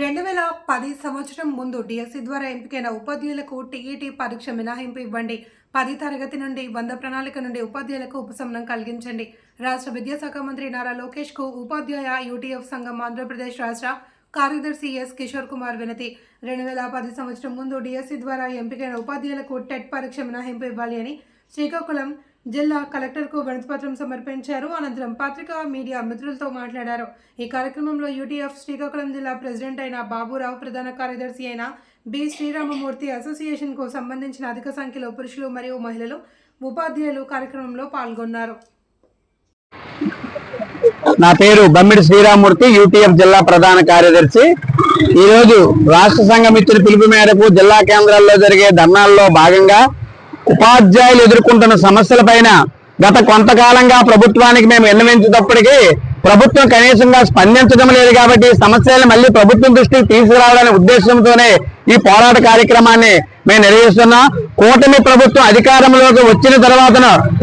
రెండు వేల పది సంవత్సరం ముందు డిఎస్సి ద్వారా ఎంపికైన ఉపాధ్యాయులకు టీఈటీ పరీక్ష మినహాయింపు ఇవ్వండి. పది తరగతి నుండి వంద ప్రణాళిక నుండి ఉపాధ్యాయులకు ఉపశమనం కలిగించండి. రాష్ట్ర విద్యాశాఖ మంత్రి నారా లోకేష్కు ఉపాధ్యాయ యూటీఎఫ్ సంఘం ఆంధ్రప్రదేశ్ రాష్ట్ర కార్యదర్శి ఎస్ కిషోర్ కుమార్ వినతి. రెండు వేల పది సంవత్సరం ముందు డిఎస్సి ద్వారా ఎంపికైన ఉపాధ్యాయులకు టెట్ పరీక్ష మినహాయింపు ఇవ్వాలి అని శ్రీకాకుళం జిల్లా కలెక్టర్కు వినతిపత్రం సమర్పించారు. అనంతరం పత్రికా మీడియా మిత్రులతో మాట్లాడారు. ఈ కార్యక్రమంలో యూటీఎఫ్ శ్రీకాకుళం జిల్లా ప్రెసిడెంట్ అయిన బాబురావు ప్రధాన కార్యదర్శి అయిన బి. శ్రీరామమూర్తి అసోసియేషన్కు సంబంధించిన అధిక సంఖ్యలో పురుషులు మరియు మహిళలు ఉపాధ్యాయులు కార్యక్రమంలో పాల్గొన్నారు. నా పేరు బమ్మిడి శ్రీరామూర్తి యూటీఎఫ్ జిల్లా ప్రధాన కార్యదర్శి. ఈ రోజు రాష్ట్ర సంఘ మిత్రుల పిలుపు మేరకు జిల్లా కేంద్రాల్లో జరిగే ధర్నాల్లో భాగంగా ఉపాధ్యాయులు ఎదుర్కొంటున్న సమస్యలపైన గత కొంతకాలంగా ప్రభుత్వానికి మేము విన్నవించేటప్పటికీ ప్రభుత్వం కనీసంగా స్పందించడం లేదు కాబట్టి సమస్యలను మళ్ళీ ప్రభుత్వం దృష్టికి తీసుకురావాలనే ఉద్దేశంతోనే ఈ పోరాట కార్యక్రమాన్ని మేము నిర్వహిస్తున్నాం. కూటమి ప్రభుత్వం అధికారంలోకి వచ్చిన తర్వాత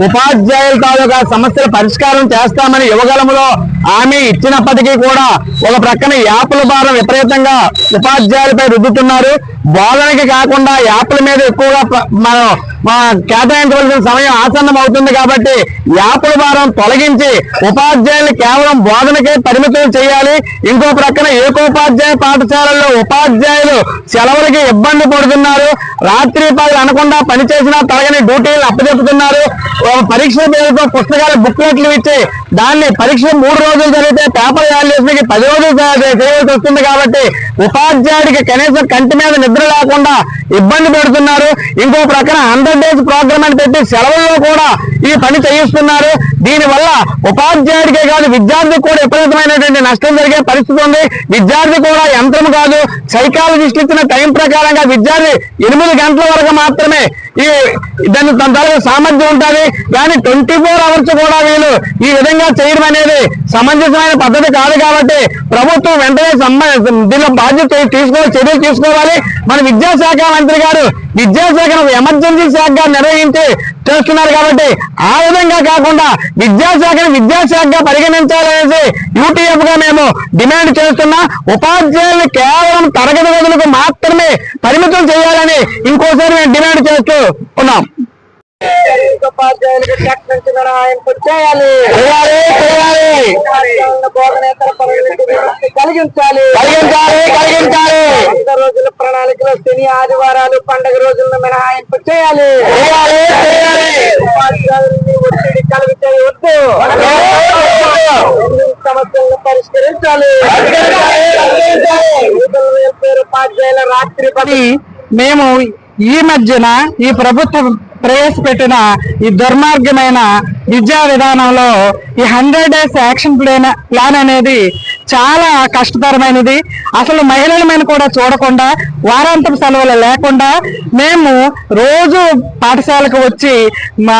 ఉపాధ్యాయుల తాలూకా సమస్యల పరిష్కారం చేస్తామని యువగలంలో హామీ ఇచ్చినప్పటికీ కూడా ఒక ప్రక్కన యాప్ల భారం విపరీతంగా ఉపాధ్యాయులపై రుద్దుతున్నారు. బోధనకి కాకుండా యాప్ల మీద ఎక్కువగా మనం మా కేటాయించవలసిన సమయం ఆసన్నం అవుతుంది కాబట్టి యాప్ల భారం తొలగించి ఉపాధ్యాయులు కేవలం బోధనకే పరిమితులు చేయాలి. ఇంకో ప్రక్కన ఏకోపాధ్యాయ పాఠశాలల్లో ఉపాధ్యాయులు సెలవులకి ఇబ్బంది పడుతున్నారు. రాత్రి పగలు అనకుండా పనిచేసిన తరగని డ్యూటీలు అప్పచెప్పుతున్నారు ఓ పరీక్ష పేరుతో పుస్తకాలు బుక్లెట్లు ఇచ్చి దాన్ని పరీక్ష మూడు రోజులు జరిగితే పేపర్ వాల్యూస్కి పది రోజులు చేయవలసి వస్తుంది కాబట్టి ఉపాధ్యాయుడికి కనీసం కంటి మీద నిద్ర లేకుండా ఇబ్బంది పెడుతున్నారు. ఇంకో ప్రక్కన హండ్రెడ్ డేస్ ప్రోగ్రామ్ అని పెట్టి సెలవుల్లో కూడా ఈ పని చేయిస్తున్నారు. దీనివల్ల ఉపాధ్యాయుడికే కాదు విద్యార్థికి కూడా విపరీతమైనటువంటి నష్టం జరిగే పరిస్థితి ఉంది. విద్యార్థి కూడా యంత్రం కాదు సైకాలజిస్ట్ ఇచ్చిన టైం ప్రకారంగా విద్యార్థి ఎనిమిది గంటల వరకు మాత్రమే ఈ దాని తన సామర్థ్యం ఉంటుంది. కానీ ట్వంటీ ఫోర్ అవర్స్ కూడా వీళ్ళు ఈ విధంగా చేయడం అనేది సమంజసమైన పద్ధతి కాదు కాబట్టి ప్రభుత్వం వెంటనే దీనిలో బాధ్యత తీసుకోవాలి చర్యలు తీసుకోవాలి. మన విద్యాశాఖ మంత్రి గారు విద్యాశాఖను ఎమర్జెన్సీ శాఖగా నిర్వహించి చేస్తున్నారు కాబట్టి ఆ విధంగా కాకుండా విద్యాశాఖను విద్యాశాఖగా పరిగణించాలనేసి యూటీఎఫ్గా మేము డిమాండ్ చేస్తున్నా ఉపాధ్యాయులు కేవలం తరగతి గదులకు మాత్రమే పరిమితం చేయాలని ఇంకోసారి మేము డిమాండ్ చేస్తూ ఉన్నాం. ఉపాధ్యాయులకు చేయాలి కలిగించాలి. కలిగించాలి కలిగించాలి. వంద రోజుల ప్రణాళికలో శని ఆదివారాలు పండుగ రోజులను మినహాయింపు చేయాలి. ఒత్తిడి కలిగి చేయవద్దు సమస్యలను పరిష్కరించాలి. ఉపాధ్యాయుల రాత్రి అది మేము ఈ మధ్యన ఈ ప్రభుత్వం ప్రవేశపెట్టిన ఈ దుర్మార్గమైన విద్యా విధానంలో ఈ hundred days action plan plan అనేది చాలా కష్టతరమైనది. అసలు మహిళల మీద కూడా చూడకుండా వారాంతం సెలవులు లేకుండా మేము రోజు పాఠశాలకు వచ్చి మా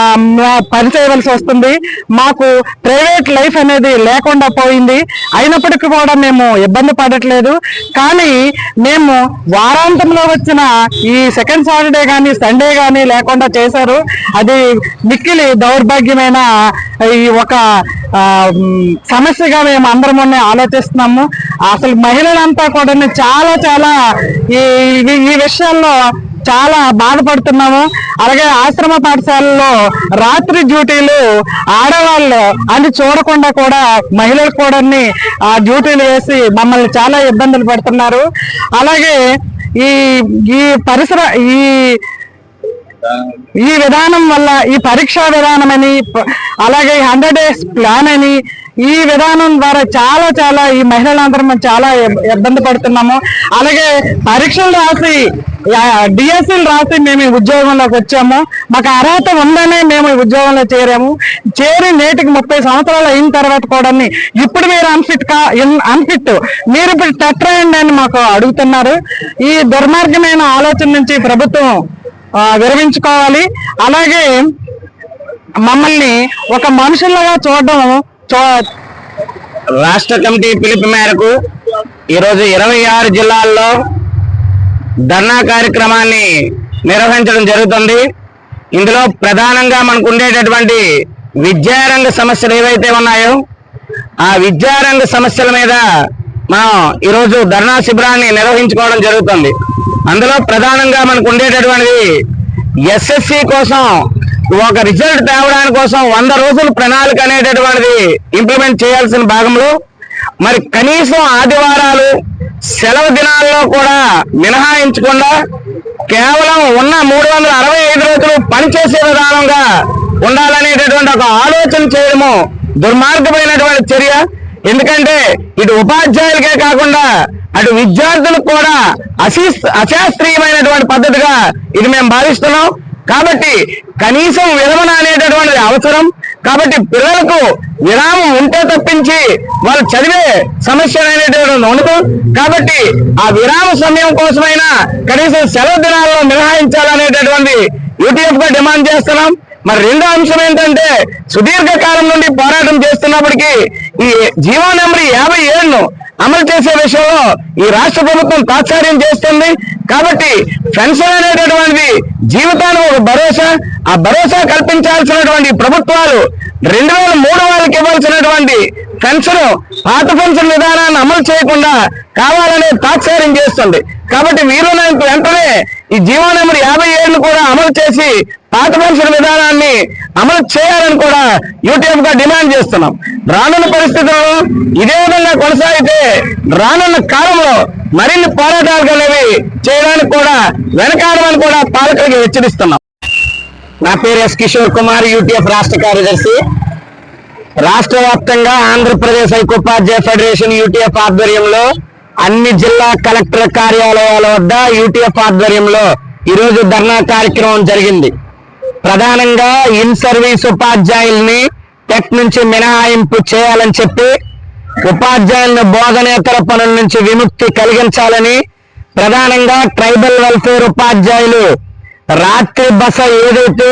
పని చేయవలసి వస్తుంది. మాకు ప్రైవేట్ లైఫ్ అనేది లేకుండా పోయింది. అయినప్పటికీ కూడా మేము ఇబ్బంది పడట్లేదు. కానీ మేము వారాంతంలో వచ్చిన ఈ సెకండ్ సాటర్డే కానీ సండే కానీ లేకుండా చేశారు. అది మిక్కిలి దౌర్భాగ్యమైన ఈ ఒక సమస్యగా మేము అందరం చేస్తున్నాము. అసలు మహిళలంతా కూడా చాలా చాలా ఈ ఈ- ఈ విషయాల్లో చాలా బాధపడుతున్నాము. అలాగే ఆశ్రమ పాఠశాలలో రాత్రి డ్యూటీలు ఆడవాళ్ళు అని చూడకుండా కూడా మహిళలు కూడా ఆ డ్యూటీలు వేసి మమ్మల్ని చాలా ఇబ్బందులు పెడుతున్నారు. అలాగే ఈ ఈ పరిసర ఈ ఈ విధానం వల్ల ఈ పరీక్షా విధానం అని అలాగే హండ్రెడ్ డేస్ ప్లాన్ అని ఈ విధానం ద్వారా చాలా చాలా ఈ మహిళలందరం చాలా ఇబ్బంది పడుతున్నాము. అలాగే పరీక్షలు రాసి డిఎస్సీలు రాసి మేము ఈ ఉద్యోగంలోకి వచ్చాము. మాకు అర్హత ఉందనే మేము ఈ ఉద్యోగంలో చేరాము. చేరి నేటికి ముప్పై సంవత్సరాలు అయిన తర్వాత కూడా ఇప్పుడు మీరు అన్ఫిట్ కా అన్ఫిట్ మీరు ఇప్పుడు టెట్రాయండి అని మాకు అడుగుతున్నారు. ఈ దుర్మార్గమైన ఆలోచన నుంచి ప్రభుత్వం విరమించుకోవాలి. అలాగే మమ్మల్ని ఒక మనుషులుగా చూడడం రాష్ట్ర కమిటీ పిలుపు మేరకు ఈరోజు ఇరవై ఆరు జిల్లాల్లో ధర్నా కార్యక్రమాన్ని నిర్వహించడం జరుగుతుంది. ఇందులో ప్రధానంగా మనకు ఉండేటటువంటి విద్యారంగ సమస్యలు ఏవైతే ఉన్నాయో ఆ విద్యారంగ సమస్యల మీద మనం ఈరోజు ధర్నా శిబిరాన్ని నిర్వహించుకోవడం జరుగుతుంది. అందులో ప్రధానంగా మనకు ఉండేటటువంటిది ఎస్ఎస్సి కోసం ఒక రిజల్ట్ తేవడానికి కోసం వంద రోజులు ప్రణాళిక అనేటటువంటిది ఇంప్లిమెంట్ చేయాల్సిన భాగంలో మరి కనీసం ఆదివారాలు సెలవు దినాల్లో కూడా మినహాయించకుండా కేవలం ఉన్న మూడు వందల అరవై ఐదు రోజులు పనిచేసే విధానంగా ఉండాలనేటటువంటి ఒక ఆలోచన చేయడము దుర్మార్గమైనటువంటి చర్య. ఎందుకంటే ఇటు ఉపాధ్యాయులకే కాకుండా అటు విద్యార్థులకు కూడా అశీ అశాస్త్రీయమైనటువంటి పద్ధతిగా ఇది మేము భావిస్తున్నాం. కాబట్టి కనీసం విరమణ అనేటటువంటిది అవసరం. కాబట్టి పిల్లలకు విరామం ఉంటే తప్పించి వాళ్ళు చదివే సమస్య అనేటువంటి ఉండదు కాబట్టి ఆ విరామ సమయం కోసమైనా కనీసం సెలవు దినాల్లో మినహాయించాలనేటటువంటి యూటీఎఫ్గా డిమాండ్ చేస్తున్నాం. మరి రెండో అంశం ఏంటంటే సుదీర్ఘ కాలం నుండి పోరాటం చేస్తున్నప్పటికీ ఈ జీవో నెంబర్ యాభై ఏడును అమలు చేసే విషయంలో ఈ రాష్ట్ర ప్రభుత్వం తాత్సార్యం చేస్తుంది. కాబట్టి పెన్షన్ అనేటటువంటిది జీవితానికి ఒక భరోసా ఆ భరోసా కల్పించాల్సినటువంటి ప్రభుత్వాలు రెండు వేల మూడు వాళ్ళకి ఇవ్వాల్సినటువంటి పెన్షన్ పాత పెన్షన్ విధానాన్ని అమలు చేయకుండా కావాలనే తాత్సార్యం చేస్తుంది. కాబట్టి వీరునంత వెంటనే ఈ జీవో నెంబర్ యాభై ఏడును కూడా అమలు చేసి పాత పెన్షన్ విధానాన్ని అమలు చేయాలని కూడా యూటీఎఫ్గా డిమాండ్ చేస్తున్నాం. రానున్న పరిస్థితుల్లో ఇదే విధంగా కొనసాగితే రానున్న కాలంలో మరిన్ని పోరాటాలు అనేవి చేయడానికి కూడా వెనకాడమని కూడా పాలకులకి హెచ్చరిస్తున్నాం. నా పేరు ఎస్ కిషోర్ కుమార్ యూటీఎఫ్ రాష్ట్ర కార్యదర్శి. రాష్ట్ర వ్యాప్తంగా ఆంధ్రప్రదేశ్ ఐకోపాధ్యాయ ఫెడరేషన్ యూటీఎఫ్ ఆధ్వర్యంలో అన్ని జిల్లా కలెక్టర్ కార్యాలయాల వద్ద యూటీఎఫ్ ఆధ్వర్యంలో ఈరోజు ధర్నా కార్యక్రమం జరిగింది. ప్రధానంగా ఇన్ సర్వీస్ ఉపాధ్యాయుల్ని టెక్ నుంచి మినహాయింపు చేయాలని చెప్పి ఉపాధ్యాయులను బోధనేతర పనుల నుంచి విముక్తి కలిగించాలని ప్రధానంగా ట్రైబల్ వెల్ఫేర్ ఉపాధ్యాయులు రాత్రి బస ఏదైతే